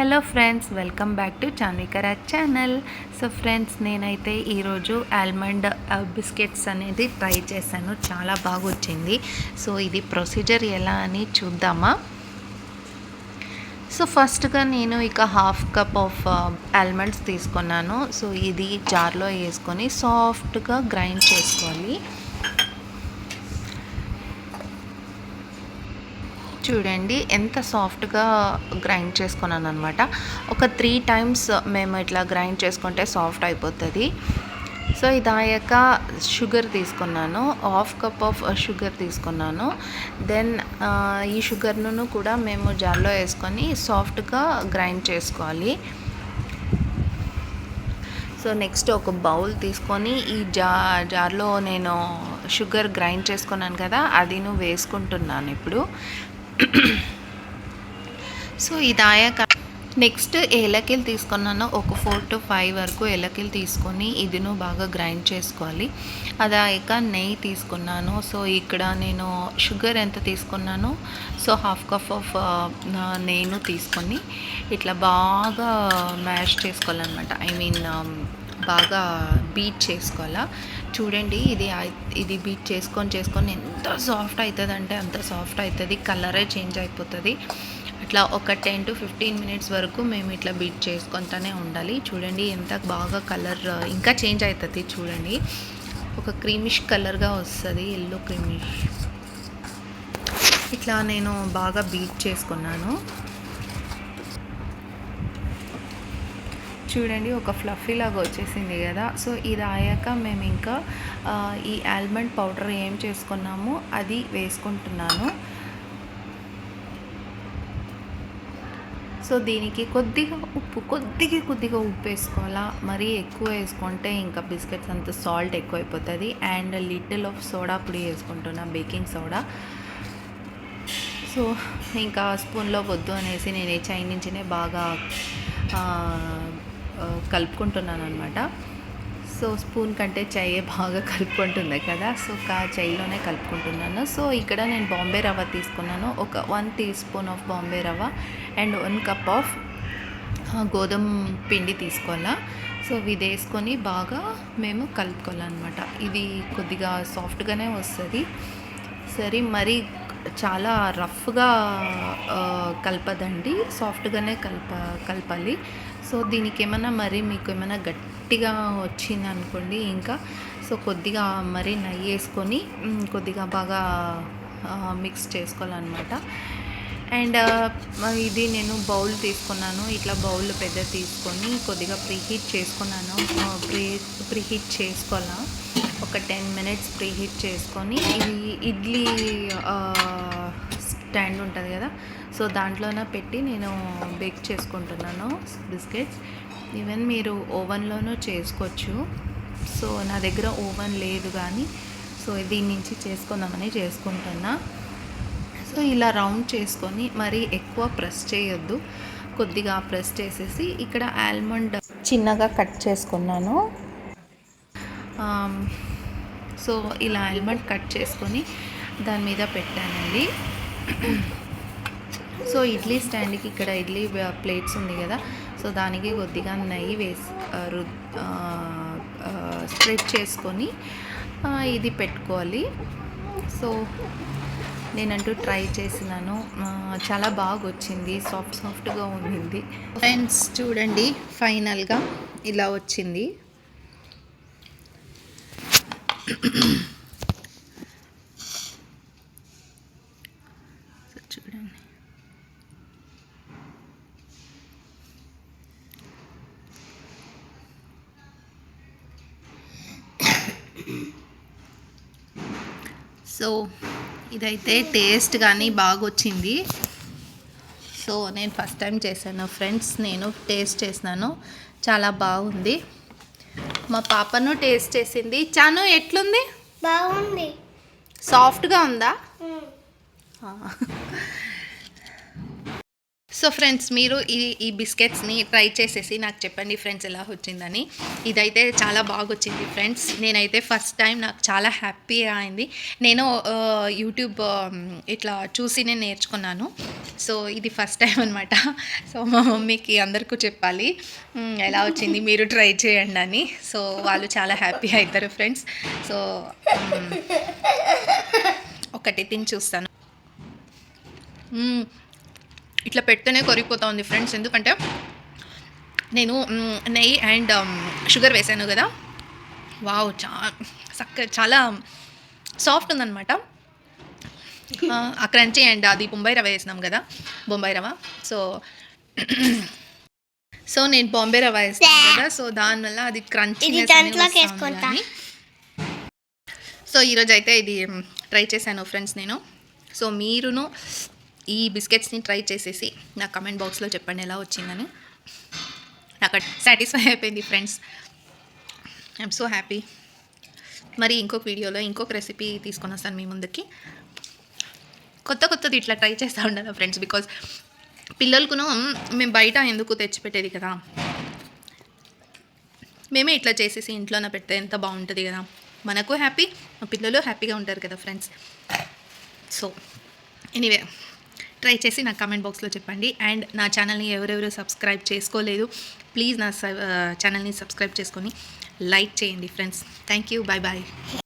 Hello friends welcome back to Chanvikara channel. So friends నేనైతే ఈరోజు almond biscuits అనేది try చేశాను. చాలా బాగా వచ్చింది సో ఇది ప్రొసీజర్ ఎలా అని చూద్దామా? సో ఫస్ట్గా నేను ఇక హాఫ్ కప్ ఆఫ్ ఆల్మండ్స్ తీసుకున్నాను. సో ఇది జార్లో వేసుకొని సాఫ్ట్గా గ్రైండ్ చేసుకోవాలి. చూడండి ఎంత సాఫ్ట్గా గ్రైండ్ చేసుకున్నాను అనమాట ఒక త్రీ టైమ్స్ మేము ఇట్లా గ్రైండ్ చేసుకుంటే సాఫ్ట్ అయిపోతుంది. సో ఇది అయ్యాక షుగర్ తీసుకున్నాను హాఫ్ కప్ ఆఫ్ షుగర్ తీసుకున్నాను. దెన్ ఈ షుగర్ను కూడా మేము జార్లో వేసుకొని సాఫ్ట్గా గ్రైండ్ చేసుకోవాలి. సో నెక్స్ట్ ఒక బౌల్ తీసుకొని ఈ జా జార్లో నేను షుగర్ గ్రైండ్ చేసుకున్నాను కదా అది నువ్వు వేసుకుంటున్నాను ఇప్పుడు. సో ఇది అయ్యాక నెక్స్ట్ ఏలకిలు తీసుకున్నాను. ఒక ఫోర్ టు ఫైవ్ వరకు ఏలకిలు తీసుకొని ఇదిను బాగా గ్రైండ్ చేసుకోవాలి. అది అయ్యాక నెయ్యి తీసుకున్నాను. సో ఇక్కడ నేను షుగర్ ఎంత తీసుకున్నాను? సో హాఫ్ కప్ ఆఫ్ నెయ్యిను తీసుకొని ఇట్లా బాగా మ్యాష్ చేసుకోవాలన్నమాట. ఐ మీన్ um, బాగా బీట్ చేసుకోవాలా. చూడండి ఇది ఇది బీట్ చేసుకొని చేసుకొని ఎంత సాఫ్ట్ అవుతుంది అంటే అంత సాఫ్ట్ అవుతుంది కలరే చేంజ్ అయిపోతుంది. ఇట్లా ఒక టెన్ టు ఫిఫ్టీన్ మినిట్స్ వరకు మేము ఇట్లా బీట్ చేసుకుంటూనే ఉండాలి. చూడండి ఎంత బాగా కలర్ ఇంకా చేంజ్ అవుతుంది చూడండి. ఒక క్రీమిష్ కలర్గా వస్తుంది ఎల్లో క్రీమిష్ ఇట్లా నేను బాగా బీట్ చేసుకున్నాను. చూడండి ఒక ఫ్లఫీ లాగా వచ్చేసింది కదా. సో ఇది అయ్యాక మేము ఇంకా ఈ ఆల్మండ్ పౌడర్ ఏం చేసుకున్నామో అది వేసుకుంటున్నాను. సో దీనికి కొద్దిగా ఉప్పు కొద్దిగా కొద్దిగా ఉప్పు వేసుకోవాలా? మరీ ఎక్కువ వేసుకుంటే ఇంకా బిస్కెట్స్ అంత సాల్ట్ ఎక్కువ అయిపోతుంది అండ్ లిటిల్ ఆఫ్ సోడా పొడి వేసుకుంటున్నా బేకింగ్ సోడా. సో ఇంకా స్పూన్లో వద్దు అనేసి నేను ఈ చైన్ నుంచినే బాగా కలుపుకుంటున్నాను అనమాట సో స్పూన్ కంటే చెయ్యి బాగా కలుపుకుంటుంది కదా. సో కా చెయ్యిలోనే కలుపుకుంటున్నాను. సో ఇక్కడ నేను బాంబే రవ్వ తీసుకున్నాను. ఒక one teaspoon of Bombay రవ్వ అండ్ వన్ కప్ ఆఫ్ గోధుమ పిండి తీసుకోవాలా. సో ఇది వేసుకొని బాగా మేము కలుపుకోవాలన్నమాట. ఇది కొద్దిగా సాఫ్ట్గానే వస్తుంది. సరే మరి చాలా రఫ్గా కలపదండి. సాఫ్ట్గానే కలప కలపాలి. సో దీనికి ఏమైనా మరి మీకు ఏమైనా గట్టిగా వచ్చింది అనుకోండి ఇంకా సో కొద్దిగా మరి నెయ్యి వేసుకొని కొద్దిగా బాగా మిక్స్ చేసుకోవాలన్నమాట. అండ్ ఇది నేను బౌల్ తీసుకున్నాను. ఇట్లా బౌల్ పెద్ద తీసుకొని కొద్దిగా ప్రీహీట్ చేసుకున్నాను. ప్రీ ప్రీహీట్ చేసుకోవాలా? ఒక టెన్ మినిట్స్ ప్రీహీట్ చేసుకొని ఇది ఇడ్లీ స్టాండ్ ఉంటుంది కదా. సో దాంట్లోనే పెట్టి నేను బేక్ చేసుకుంటున్నాను బిస్కెట్స్. ఈవెన్ మీరు ఓవెన్లోనూ చేసుకోవచ్చు. సో నా దగ్గర ఓవెన్ లేదు కానీ సో దీని నుంచి చేసుకుందామని చేసుకుంటున్నా. సో ఇలా రౌండ్ చేసుకొని మరీ ఎక్కువ ప్రెస్ చేయొద్దు. కొద్దిగా ప్రెస్ చేసేసి ఇక్కడ ఆల్మండ్ చిన్నగా కట్ చేసుకున్నాను. సో ఇలా ఆల్మండ్ కట్ చేసుకొని దాని మీద పెట్టానండి. సో ఇడ్లీ స్టాండ్కి ఇక్కడ ఇడ్లీ ప్లేట్స్ ఉంది కదా. సో దానికి కొద్దిగా నెయ్యి వేసి స్ప్రెడ్ చేసుకొని ఇది పెట్టుకోవాలి. సో నేనంటూ ట్రై చేసినాను. చాలా బాగా వచ్చింది సాఫ్ట్ సాఫ్ట్గా ఉండింది. ఫ్రెండ్స్ చూడండి ఫైనల్గా ఇలా వచ్చింది. చూడండి. సో ఇదైతే టేస్ట్ కానీ బాగా వచ్చింది సో నేను ఫస్ట్ టైం చేశాను ఫ్రెండ్స్ నేను టేస్ట్ చేసినాను. చాలా బాగుంది. మా పాపను టేస్ట్ చేసింది. చాను ఎట్లుంది? బాగుంది. సాఫ్ట్గా ఉందా? సో ఫ్రెండ్స్ మీరు ఈ ఈ బిస్కెట్స్ని ట్రై చేసేసి నాకు చెప్పండి ఫ్రెండ్స్ ఎలా వచ్చిందని. ఇదైతే చాలా బాగా వచ్చింది ఫ్రెండ్స్. నేనైతే ఫస్ట్ టైం నాకు చాలా హ్యాపీ అయింది. నేను యూట్యూబ్ ఇట్లా చూసి నేను నేర్చుకున్నాను. సో ఇది ఫస్ట్ టైం అనమాట సో మా మమ్మీకి అందరికీ చెప్పాలి. ఎలా వచ్చింది మీరు ట్రై చేయండి అని. సో వాళ్ళు చాలా హ్యాపీ అవుతారు ఫ్రెండ్స్. సో ఒకటి తిని చూస్తాను. ఇట్లా పెడితేనే కొరిగిపోతా ఉంది ఫ్రెండ్స్. ఎందుకంటే నేను నెయ్యి అండ్ షుగర్ వేసాను కదా. వావ్ చా చక్క చాలా సాఫ్ట్ ఉందన్నమాట. ఆ, క్రంచీ అండ్ అది బొంబాయి రవ వేసినాం కదా. బొంబాయి రవ సో సో నేను బాంబే రవ వేస్తాను కదా. సో దానివల్ల అది క్రంచీ. సో ఈరోజు అయితే ఇది ట్రై చేశాను ఫ్రెండ్స్ నేను. సో మీరును ఈ బిస్కెట్స్ని ట్రై చేసేసి నా కమెంట్ బాక్స్లో చెప్పండి ఎలా వచ్చిందని. నాకు సాటిస్ఫై అయిపోయింది ఫ్రెండ్స్ ఐఎమ్ సో హ్యాపీ మరి ఇంకొక వీడియోలో ఇంకొక రెసిపీ తీసుకొని వస్తాను మీ ముందుకి. కొత్త కొత్తది ఇట్లా ట్రై చేస్తూ ఉండాలి ఫ్రెండ్స్ బికాజ్ పిల్లలకును మేము బయట ఎందుకు తెచ్చిపెట్టేది కదా? మేమే ఇట్లా చేసేసి ఇంట్లోనే పెడితే ఎంత బాగుంటుంది కదా? మనకు హ్యాపీ మా పిల్లలు హ్యాపీగా ఉంటారు కదా ఫ్రెండ్స్ సో ఎనీవే ట్రై చేసి నా కామెంట్ బాక్స్లో చెప్పండి. అండ్ నా ఛానల్ని ఎవరెవరు సబ్స్క్రైబ్ చేసుకోలేదు ప్లీజ్ నా ఛానల్ని సబ్స్క్రైబ్ చేసుకొని లైక్ చేయండి friends thank you bye bye